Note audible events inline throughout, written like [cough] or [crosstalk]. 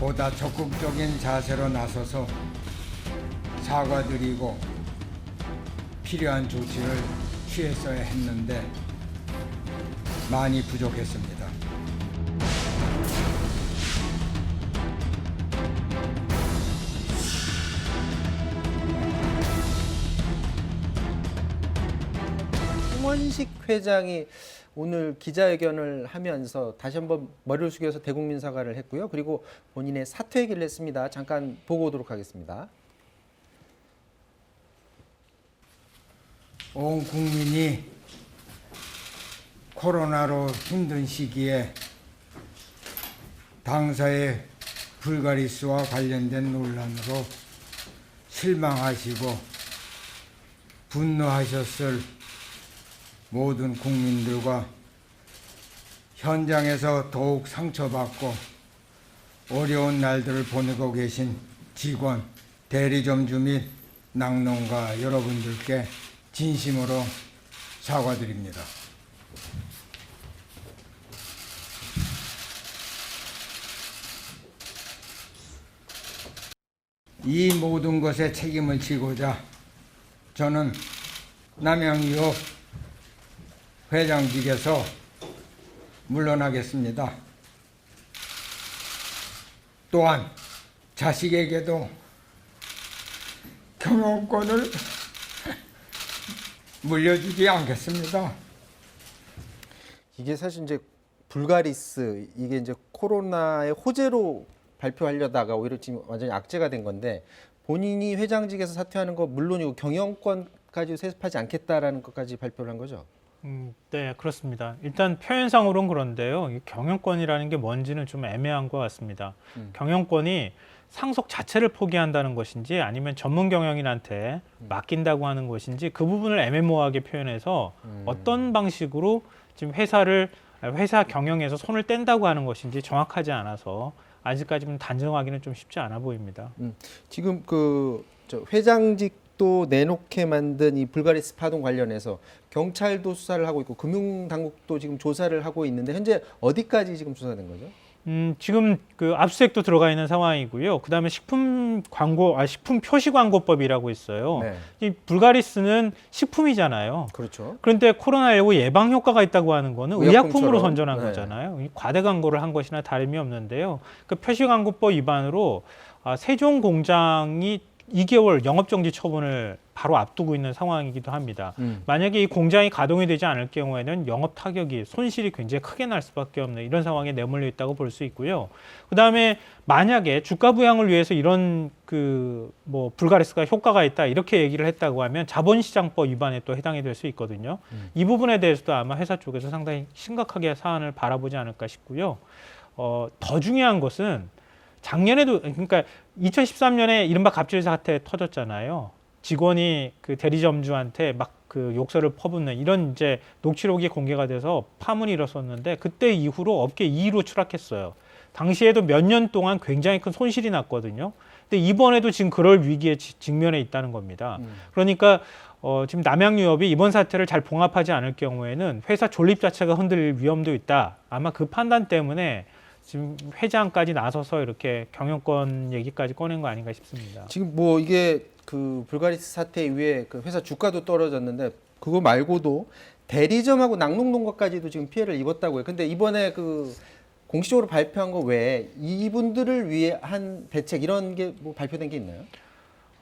보다 적극적인 자세로 나서서 사과드리고 필요한 조치를 취했어야 했는데 많이 부족했습니다. 홍원식 회장이 오늘 기자회견을 하면서 다시 한번 머리를 숙여서 대국민 사과를 했고요. 그리고 본인의 사퇴 얘기를 했습니다. 잠깐 보고 오도록 하겠습니다. 온 국민이 코로나로 힘든 시기에 당사의 불가리스와 관련된 논란으로 실망하시고 분노하셨을 모든 국민들과 현장에서 더욱 상처받고 어려운 날들을 보내고 계신 직원, 대리점 주 및 낙농가 여러분들께 진심으로 사과드립니다. 이 모든 것에 책임을 지고자 저는 남양유업 회장직에서 물러나겠습니다. 또한 자식에게도 경영권을 [laughs] 물려주지 않겠습니다. 이게 사실 이제 불가리스 이게 이제 코로나의 호재로 발표하려다가 오히려 지금 완전히 악재가 된 건데 본인이 회장직에서 사퇴하는 거 물론이고 경영권까지 세습하지 않겠다라는 것까지 발표를 한 거죠. 음, 네, 그렇습니다. 일단 표현상으로는 그런데요. 이 경영권이라는 게 뭔지는 좀 애매한 것 같습니다. 음. 경영권이 상속 자체를 포기한다는 것인지 아니면 전문 경영인한테 음. 맡긴다고 하는 것인지 그 부분을 애매모호하게 표현해서 음. 어떤 방식으로 지금 회사를 회사 경영에서 손을 뗀다고 하는 것인지 정확하지 않아서 아직까지는 단정하기는 좀 쉽지 않아 보입니다. 지금 그저 회장직 도 내놓게 만든 이 불가리스 파동 관련해서 경찰도 수사를 하고 있고 금융당국도 지금 조사를 하고 있는데 현재 어디까지 지금 조사된 거죠? 음, 지금 그 압수수색도 들어가 있는 상황이고요. 그 다음에 식품 광고, 아 식품 표시 광고법이라고 있어요. 네, 이 불가리스는 식품이잖아요. 그렇죠. 그런데 코로나19 예방 효과가 있다고 하는 거는 의약품처럼. 의약품으로 선전한 네. 거잖아요. 이 과대 광고를 한 것이나 다름이 없는데요. 그 표시 광고법 위반으로 아, 세종 공장이 2개월 영업 정지 처분을 바로 앞두고 있는 상황이기도 합니다. 음. 만약에 이 공장이 가동이 되지 않을 경우에는 영업 타격이 손실이 굉장히 크게 날 수밖에 없는 이런 상황에 내몰려 있다고 볼 수 있고요. 그다음에 만약에 주가 부양을 위해서 이런 그 뭐 불가리스가 효과가 있다 이렇게 얘기를 했다고 하면 자본시장법 위반에 또 해당이 될 수 있거든요. 음. 이 부분에 대해서도 아마 회사 쪽에서 상당히 심각하게 사안을 바라보지 않을까 싶고요. 어, 더 중요한 것은 작년에도 그러니까 2013년에 이른바 갑질 사태 터졌잖아요. 직원이 그 대리점주한테 막 그 욕설을 퍼붓는 이런 이제 녹취록이 공개가 돼서 파문이 일었었는데 그때 이후로 업계 2위로 추락했어요. 당시에도 몇 년 동안 굉장히 큰 손실이 났거든요. 근데 이번에도 지금 그럴 위기에 지- 직면해 있다는 겁니다. 음. 그러니까 어, 지금 남양유업이 이번 사태를 잘 봉합하지 않을 경우에는 회사 존립 자체가 흔들릴 위험도 있다. 아마 그 판단 때문에 지금 회장까지 나서서 이렇게 경영권 얘기까지 꺼낸 거 아닌가 싶습니다. 지금 뭐 이게 그 불가리스 사태 이후에 그 회사 주가도 떨어졌는데 그거 말고도 대리점하고 낙농농가까지도 지금 피해를 입었다고 해요. 근데 이번에 그 공식적으로 발표한 거 외에 이분들을 위해 한 대책 이런 게 뭐 발표된 게 있나요?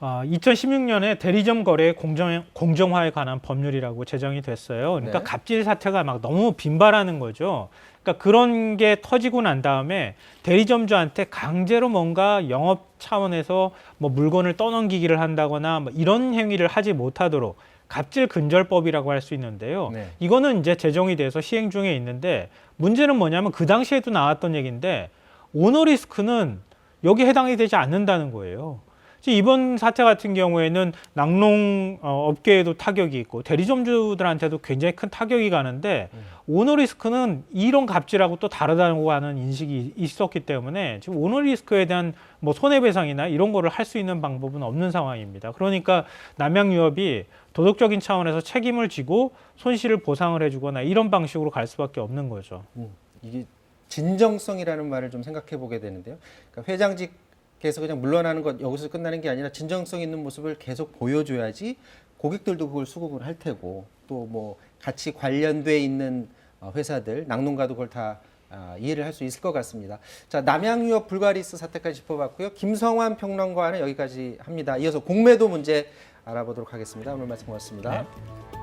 아, 2016년에 대리점 거래 공정, 공정화에 관한 법률이라고 제정이 됐어요. 그러니까 네. 갑질 사태가 막 너무 빈발하는 거죠. 그러니까 그런 게 터지고 난 다음에 대리점주한테 강제로 뭔가 영업 차원에서 뭐 물건을 떠넘기기를 한다거나 뭐 이런 행위를 하지 못하도록 갑질 근절법이라고 할 수 있는데요. 네. 이거는 이제 제정이 돼서 시행 중에 있는데 문제는 뭐냐면 그 당시에도 나왔던 얘기인데 오너 리스크는 여기 해당이 되지 않는다는 거예요. 이번 사태 같은 경우에는 낙농 어, 업계에도 타격이 있고 대리점주들한테도 굉장히 큰 타격이 가는데 오너 리스크는 이런 갑질하고 또 다르다고 하는 인식이 있었기 때문에 지금 오너 리스크에 대한 뭐 손해배상이나 이런 거를 할 수 있는 방법은 없는 상황입니다. 그러니까 남양유업이 도덕적인 차원에서 책임을 지고 손실을 보상을 해주거나 이런 방식으로 갈 수밖에 없는 거죠. 음, 이게 진정성이라는 말을 좀 생각해 보게 되는데요. 그러니까 회장직 에서 그냥 물러나는 것 여기서 끝나는 게 아니라 진정성 있는 모습을 계속 보여줘야지 고객들도 그걸 수긍을 할 테고 또 뭐 같이 관련돼 있는 어, 회사들 낙농가도 그걸 다 아, 이해를 할 수 있을 것 같습니다. 자 남양유업 불가리스 사태까지 짚어봤고요. 김성환 평론가는 여기까지 합니다. 이어서 공매도 문제 알아보도록 하겠습니다. 오늘 말씀 고맙습니다. 네.